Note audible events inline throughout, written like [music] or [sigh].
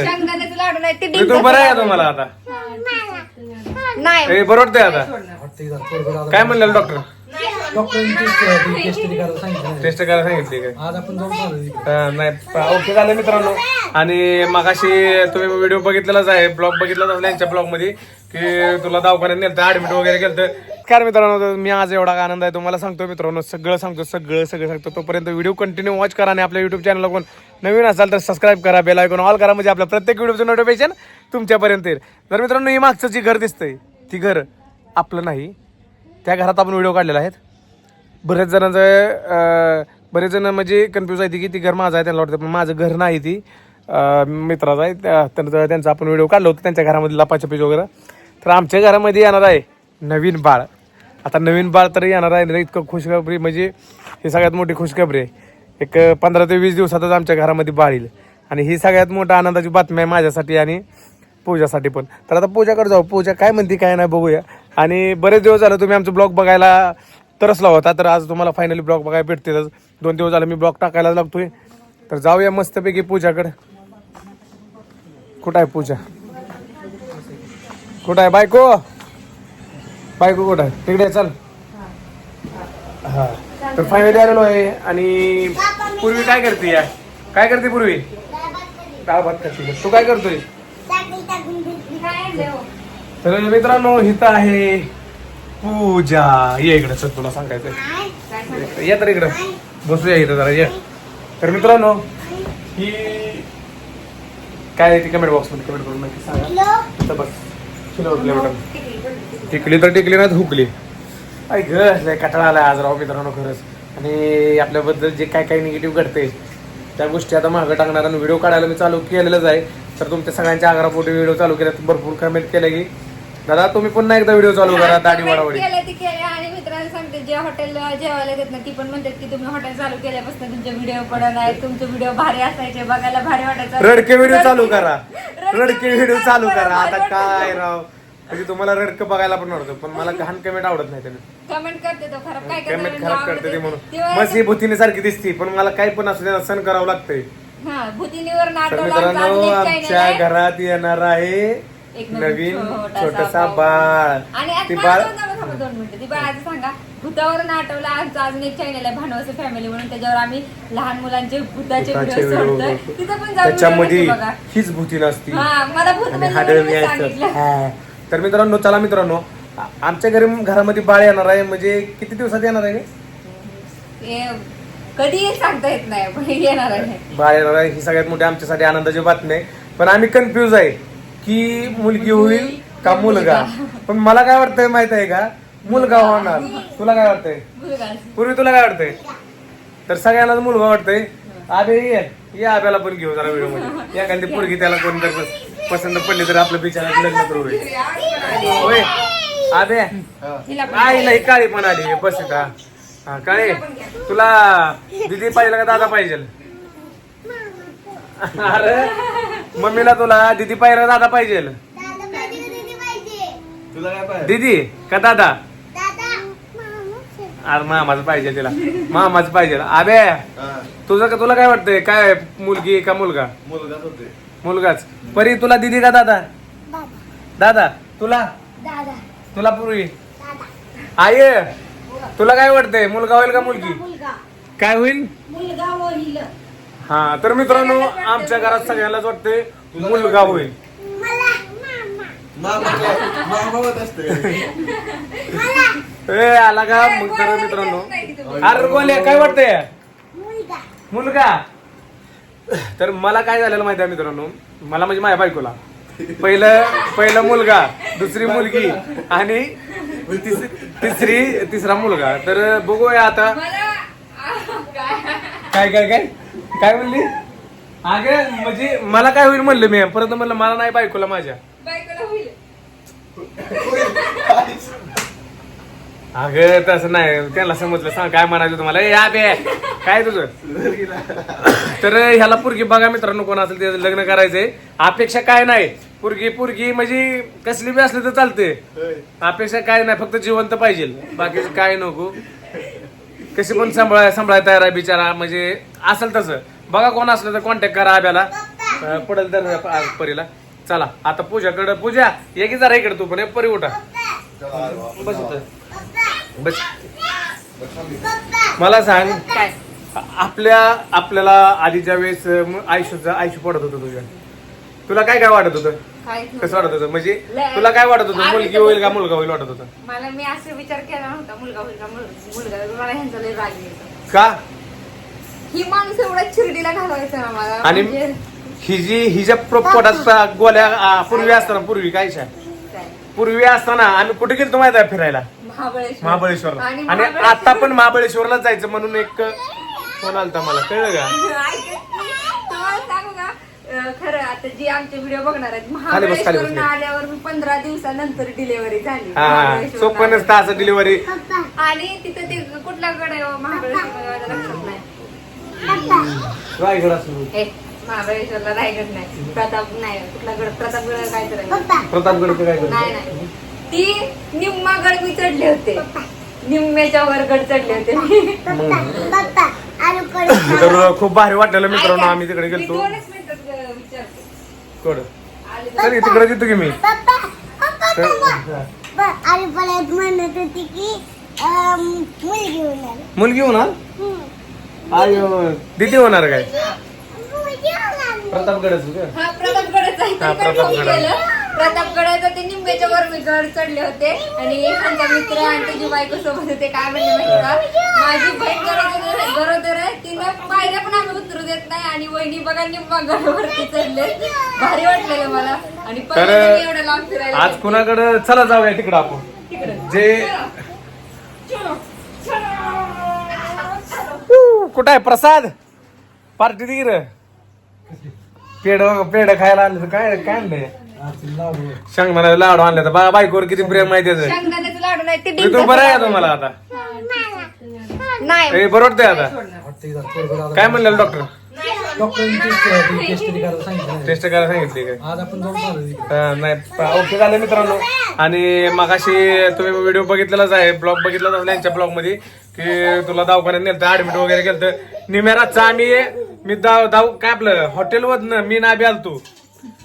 शेंगदाण्याचं लाडू नाही ते बरं आहे तुम्हाला आता? नाही. हे बरं वाटतंय आता. काय म्हणलेलं डॉक्टर डॉक्टरांनी टेस्ट करायला सांगितलं टेस्ट करायला सांगितली. काय? आज आपण जाऊन आलो तिकडे. हा, नाही प- ओके झालं मित्रांनो. आणि मगाशी तुम्ही व्हिडिओ बघितलेलाच आहे ब्लॉग बघितलाच असेल यांच्या ब्लॉगमध्ये की तुला दवाखान्यात नेलं ऍडमिट वगैरे केलं नमस्कार मित्रांनो मी आज एवढा आनंद आहे. तुम्हाला सांगतो मित्रांनो सगळं सांगतो सगळं सगळं सांगतो तोपर्यंत व्हिडिओ कंटिन्यू वॉच करा आणि आपल्या युट्यूब चॅनलला कोण नवीन असाल तर सबस्क्राईब करा बेल आयकॉन ऑल करा. म्हणजे आपल्या प्रत्येक व्हिडिओचं नोटिफिकेशन तुमच्यापर्यंत येईल. तर मित्रांनो ही मागचं जी घर दिसतंय ती घर आपलं नाही. त्या घरात आपण व्हिडिओ काढलेला आहेत. बरेच जणांचं बरेच जण म्हणजे कन्फ्यूज आहे की ती घर माझं आहे त्यांना वाटतं पण माझं घर नाही ती. मित्राचं आहे त्या- त्यांचा आपण व्हिडिओ काढलो होतो त्यांच्या घरामध्ये लपाछपीच वगैरे. तर आमच्या घरामध्ये येणार आहे नवीन बाळ. आता नवीन बाळ तर येणार आहे ना इतकं खुशखबरी म्हणजे ही सगळ्यात मोठी खुशखबरी आहे. एक पंधरा ते वीस दिवसातच आमच्या घरामध्ये बाळ येईल. आणि ही सगळ्यात मोठा आनंदाची बातमी आहे माझ्यासाठी आणि पूजासाठी पण. तर आता पूजाकडे जाऊ. पूजा काय म्हणते काय नाही बघूया. आणि बरेच दिवस झालं तुम्ही आमचं ब्लॉग बघायला तरसला होता तर आज तुम्हाला फायनली ब्लॉग बघायला भेटतेच दोन दिवस झालं मी ब्लॉग टाकायला लागतोय. तर जाऊया मस्तपैकी पूजाकडे. कुठं आहे पूजा? कुठं आहे बायको? बायको कुठं? आहे तिकडे आहे, चल. हा. तर फायनली आलेलो आहे आणि पूर्वी काय करते या काय करते पूर्वी? डाळ भात करते तू काय करतोय तर मित्रांनो इथं आहे पूजा. ये इकडे चल तुला सांगायचं ये तर इकडं. बसूया इथं जरा ये. तर मित्रांनो ही काय आहे ती कमेंट बॉक्समध्ये कमेंट करून नक्की सांगा. इथं बस किलो किलोमीटर. टिकली तर टिकली नाही हुकली. ऐक ग लय कटाळा आलाय आज राव मित्रांनो खरंच. आणि आपल्याबद्दल जे काय काय निगेटिव्ह घडते त्या गोष्टी आता मागं टाकणार आणि व्हिडिओ काढायला मी चालू केलेलंच आहे. तर तुमच्या सगळ्यांच्या आग्रापोटी व्हिडिओ चालू केल्यात. भरपूर कमेंट केले की. दादा तुम्ही पुन्हा एकदा व्हिडिओ चालू करा दाढी वाढावडी. केलं ती केलं आणि मित्रांनो सांगते जे हॉटेल जेवायला येतात ना ती पण म्हणतात की तुम्ही हॉटेल चालू केल्यापासून तुमचे व्हिडिओ पडत आहेत तुमचे व्हिडिओ भारी असायचे बघायला भारी वाटायचं. रडके व्हिडिओ चालू करा. रडके व्हिडिओ चालू करा. आता काय राव? म्हणजे तुम्हाला रडकं बघायला पण आवडतं पण मला घाण कमेंट आवडत नाही त्याने. कमेंट करते तो खराब काय कमेंट करते खराब करते ते म्हणून. मस्त ही भूतीने सारखी दिसती पण मला काही पण असू द्या सण करावं लागतंय. हा भूतिनीवर तर नाटक मित्रांनो आमच्या घरात येणार आहे एक नवीन छोटासा बाळ. आणि ती आता बाळ थांबा, थांबा दोन मिनिटं. ती बाळाचं सांगा. भूतावरून आठवलं आमचं अजून एक चॅनल आहे भानवसे फॅमिली म्हणून. त्याच्यावर आम्ही लहान मुलांचे भूताचे भूताचे व्हिडिओ व्हिडिओ सोडतोय. बघतो. तिथं पण जाऊन त्याच्यामध्ये बघा. हीच भूती नसती. हा मला भूत आणि म्हणजे हाडळ म्हणून मी सांगितलं. हा. तर मित्रांनो चला मित्रांनो आ- आमच्या घरी घरामध्ये बाळ येणार आहे म्हणजे किती दिवसात येणार आहे हे कधी सांगता येत नाही पण येणार आहे. बाळ येणार आहे ही सगळ्यात मोठी आमच्यासाठी आनंदाची बातमी आहे. पण आम्ही कन्फ्यूज आहे की मुलगी होईल का मुलगा. पण मला काय वाटतंय माहीत आहे का? मुलगा होणार. तुला काय वाटतंय? मुलगा. पूर्वी तुला काय वाटतंय? तर सगळ्यांनाच मुलगा वाटतंय. आबे ये. ये आब्याला पण घेऊ जरा व्हिडिओमध्ये एखादी पोरगी त्याला कोण तर पस- पसंत पडली तर आपलं बिचारा लग्न करू होईल. होय. आबे. आईला ही काळी पण आली. बस का हा काळे. तुला दिदी पाहिजे का दादा पाहिजे? अरे मम्मीला तुला दिदी पाहिजे का दादा पाहिजे? दिदी का दादा? अरे मामाच पाहिजे तिला. मामाच पाहिजे. अबे तुझं का तुला काय वाटतंय? काय मुलगी का मुलगा? मुलगाच होते मुलगाच. परी तुला दिदी का दादा? दादा. तुला? तुला पूर्वी? आई तुला काय वाटतंय? मुलगा होईल का मुलगी? काय होईल? मुलगा होईल. हा तर मित्रांनो आमच्या घरात सगळ्यांनाच वाटतंय मुलगा होईल. मामा. मामा होत असते. ए आला का? मग तर मित्रांनो. अरे गोल्या काय वाटतंय? मुलगा? तर मला काय झालेलं माहिती आहे मित्रांनो? मला म्हणजे माझ्या बायकोला. पहिलं पहिलं मुलगा दुसरी मुलगी आणि तिस- तिसरी तिसरा मुलगा. तर बघूया आता. काय काय काय? काय म्हणली? अगे म्हणजे मला काय होईल म्हणलं मी. परत म्हणलं मला नाही बायकोला माझ्या बायकोला होईल अगं तसं नाही. त्यांना समजलं. सांग काय म्हणायचं तुम्हाला? ए आबे काय तुझं? तर ह्याला पुरगी बघा मित्रांनो कोण असेल ते लग्न करायचंय. अपेक्षा काय नाही. पुरगी पुरगी म्हणजे कसली बी असली तर चालते अपेक्षा काय नाही फक्त जिवंत पाहिजे. बाकीचं काय नको. कशी पण सांभाळाय सांभाळायला तयार आहे बिचारा. म्हणजे असेल तसं. बघा कोण असलं तर कॉन्टॅक्ट करा आब्याला. अं, पडेल तर परीला. चला आता पूजाकडे पूजा. ये की जरा इकडे तू पण परी उठा. बस बस. मला सांग काय? आपल्या आपल्याला आधीच्या वेळेस अं, आयुष्याचं आयुष्य पडत होतं तुझ्या. तुला काय काय वाटत होतं? काय कसं वाटत होतं? म्हणजे लय- तुला काय वाटत होतं? आम्ही मुलगी तर- होईल का मुलगा होईल वाटत होतं? मला मी असे विचार केला नव्हता मुलगा होईल का मुल- मुलगा. मला ह्यांचा लय राग येतो का? ही माणूस एवढा चिरडीला घालवायचा ना मला. आणि म्हणजे ही जी हिच्या प्र- पोटात गोल्या आ, पूर्वी असताना पूर्वी काय? पूर्वी असताना आम्ही कुठे गेलो माहिती आहे फिरायला? महाबळेश्वरला. आणि आणि महाबळेश्वर- आता पण महाबळेश्वरला जायचं म्हणून एक फोन आलता मला कळलं का? [laughs] ऐकत नाही. तुम्हाला सांगू का? अं, खरं आता जी आमचे व्हिडिओ बघणार आहेत खाली बस, खाली बस, महाबळेश्वरून खाली. आल्यावर मी पंधरा दिवसानंतर डिलिव्हरी झाली. हा महाबळेश्वरला. सोपं नसतं असं डिलिव्हरी आणि तिथं ते कुठला गड आहे हो, लक्षात नाही. रायगड असं. ए, महाबळेश्वरला रायगड नाही. प्रताप नाही कुठला गड? प्रतापगड काय तर आहे. प्रतापगड काय नाही नाही. ती निम्मा गड मी चढले होते निम्म्याच्या वर गड चढले होते. [laughs] तर खूप भारी वाटलेलं मित्रांनो आम्ही तिकडे मी गेलतो. दोनच मिनिटात अं, विचारते. कोड आले चल तिकडे येतो की मी. आणि परत म्हणत होती की अम, मुलगी होणार मुलगी होणार आयो दिदी होणार काय? मुलगी होणार प्रतापगडच हा प्रतापगडाचं आहे. हा, प्रतापगड. प्रतापगडाचं ते निंबेच्या वर मी गड चढले होते. आणि एखादा मित्र आणि त्याची बायको सोबत होते काय म्हणले माहिती का? माझी बहीण गरोदर आहे गरोदर आहे. तिनं पायऱ्या पण आम्ही उतरू देत नाही. आणि वहिनी बघा निम्मा गडावरती चढले. भारी वाटलेलं मला. आणि पहिल्यांदा मी एवढं लांब फिरायला आज. कुणाकडं? चला जाऊया तिकडं आपण. जे ऊ, कुठं आहे प्रसाद? पार्टी दे रे. पेड पेड खायला आणलं काय काय आणलंय? आज लाडू. आणले तर बा बायकोवर किती प्रेम माहिती आहे शेंगदाण्याचं लाडू नाही ते तू बरं आहे. तुम्हाला आता? नाही. ए बरोबर आता. वाटतं इथं पोरगं आता- काय म्हणलेलं डॉक्टर डॉक्टरांनी टेस्ट करायला सांगितलं नाही. टेस्ट करायला सांगितली? काय? आज आपण जाऊन आलो तिकडे. हा, नाही ओके झाले मित्रांनो. आणि मगाशी तुम्ही व्हिडिओ बघितलेलाच आहे ब्लॉग बघितलाच असेल यांच्या ब्लॉगमध्ये की तुला दवाखान्यात नेलं ऍडमिट वगैरे केलं निम्या रातचा आम्ही मी दाव दाव काय आपलं हॉटेल न मी ना बी आलतो.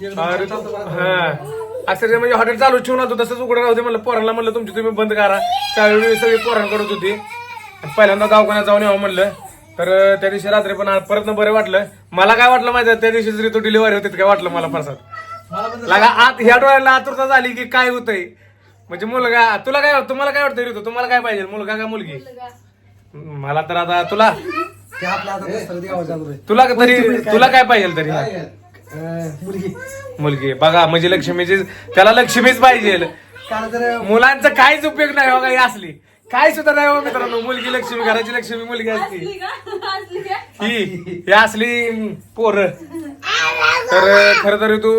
अरे हा म्हणजे हॉटेल चालू ठेवून आलतो तसंच उघडं राहते म्हणलं. पोरांना म्हणलं तुमची तुम्ही बंद करा. त्यावेळी सगळी पोरांकडत होती. पहिल्यांदा दवाखान्यात जाऊन यावं म्हणलं. तर त्या दिवशी रात्री पण परत बरं वाटलं. मला काय वाटलं माहिती त्या दिवशी जरी तो डिलिव्हरी होती काय वाटलं मला प्रसाद? पण लागा आत ह्या डोळ्याला आतुरता झाली की काय होतंय? म्हणजे मुलगा तुला काय तुम्हाला काय वाटतं ऋतू तुम्हाला काय पाहिजे? मुलगा का मुलगी? मला तर आता तुला. तुला तरी तुला काय पाहिजे तरी? मुलगी. मुलगी. बघा म्हणजे लक्ष्मीची त्याला लक्ष्मीच पाहिजे. काल तर मुलांचा काहीच उपयोग नाही हो काही असली. काय सुद्धा नाही हो मित्रांनो. मुलगी लक्ष्मी घराची लक्ष्मी मुलगी असती ही ही असली पोर. तर खर तर तू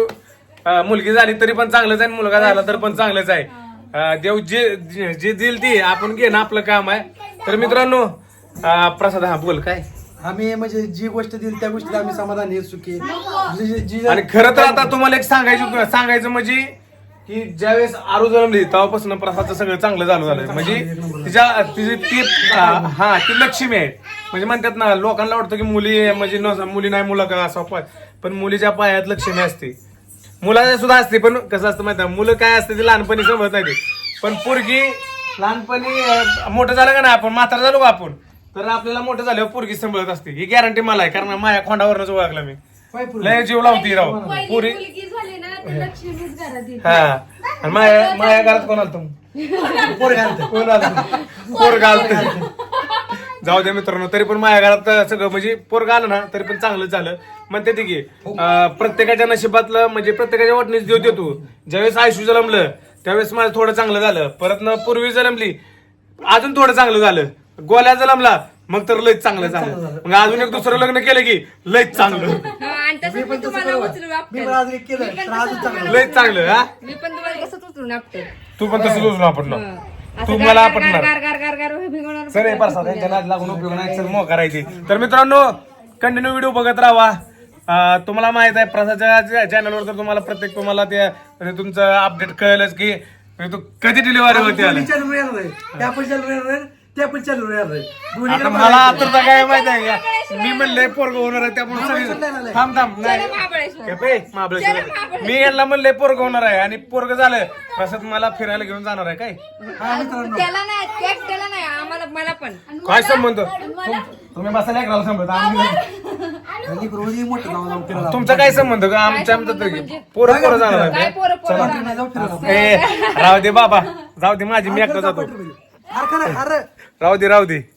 अं, मुलगी झाली तरी पण चांगलंच आहे आणि मुलगा झाला तर पण चांगलंच आहे. अं, देव जे जे जे देईल ती. आपण घेणं आपलं काम आहे. तर मित्रांनो अं, प्रसाद हा बोल काय? आम्ही म्हणजे जी गोष्ट दिली त्या गोष्टीला आम्ही समाधानी आहे, सुखी. जी- जी- जी- आणि खरं तर आता तुम्हाला एक सांगायचं सांगायचं म्हणजे की ज्यावेळेस आरू जन्मली तेव्हापासून प्रसादचं सगळं चांगलं चालू झालं म्हणजे तिच्या तिची ती हा ती लक्ष्मी आहे. म्हणजे म्हणतात ना लोकांना वाटतं की मुली म्हणजे न- मुली नाही मुलं का असं पण पण मुलीच्या पायात लक्ष्मी असते. मुलाच्या सुद्धा असते पण कसं असतं माहिती आहे, मुलं काय असते ते लहानपणी समजत नाही ते. पण पोरगी लहानपणी अं, मोठं झालं का ना आपण म्हातारा झालो का आपण? तर आपल्याला मोठं झाल्यावर पोरगी सांभाळत असते. ही गॅरंटी मला आहे कारण माझ्या खोंडावरच ओळखलं मी. पुरं. लय जीव लावती राव. पहिली पुरी मुलगी झाली ना तर लक्ष्मीच घरात येते. हा. आणि माया माया घरात कोण आलतो पोरं घालतं. कोण आलतो पोर घालत जाऊ दे मित्रांनो तरी पण माझ्या घरात सगळं म्हणजे पोरग आलं ना तरी पण चांगलं झालं. म्हणते ते की अं, प्रत्येकाच्या नशिबातलं म्हणजे प्रत्येकाच्या वाटणीच देव देतो. ज्यावेळेस आयुष्य जन्मलं त्यावेळेस माझं थोडं चांगलं झालं. परत ना पूर्वी जन्मली अजून थोडं चांगलं झालं. गोल्या जन्मला मग तर लयच चांगलं झालं. मग अजून एक दुसरं लग्न केलं की लयच चांगलं. [laughs] हा, आणि तसंच मी तुम्हाला उचलून मी आपटेल. पण आज एक केलं तर अजून चांगलं. लयच चांगलं हा? मी पण तुम्हाला कसंच उचलून आपटेल. तू पण तसं उचलून आपटलं. असं तू मला गार- आपटणार. गार- गार- गार- गार- गार भिगवणार सर हे परसा त्यांच्या नाद लागून उपयोग नाही. चल मो करायची. तर मित्रांनो कंटिन्यू व्हिडिओ बघत राहा. अं, तुम्हाला माहीत आहे प्रसादच्या चॅनलवर तर तुम्हाला प्रत्येक तुम्हाला ते तुमचं अपडेट कळेलच की म्हणजे तू कधी डिलिव्हरी होती आलं? येणार आहे. त्या पण वर येणार आहे. ते पण चालू राहणार आता मला आतुरता काय माहीत आहे का? मी म्हणलंय पोरग होणार आहे त्यामुळे सगळे थांब थांब नाही. महाबळेश्वर. हे मी यांना म्हणलंय पोरग होणार आहे आणि पोरग झालं तसंच मला फिरायला घेऊन जाणार आहे काय? मित्रांनो. त्याला नाही त्या त्याला नाही आम्हाला मला पण. काय संबंध? तुम- तुम्ही बसायला एक राहिला संबंध आम्ही- रोज मोठं जाऊ जाऊ फिरायला तुमचा काय संबंध का आमच्या आमच्या तरी पोरं पोरं जाणार काय आहे. पोरं पोरं रात्री नाही जाऊ फिरायला ए राहू दे बाबा. जाऊ दे माझी मी एकटा जातो. अरे खरं अरे राहू दे राहू दे.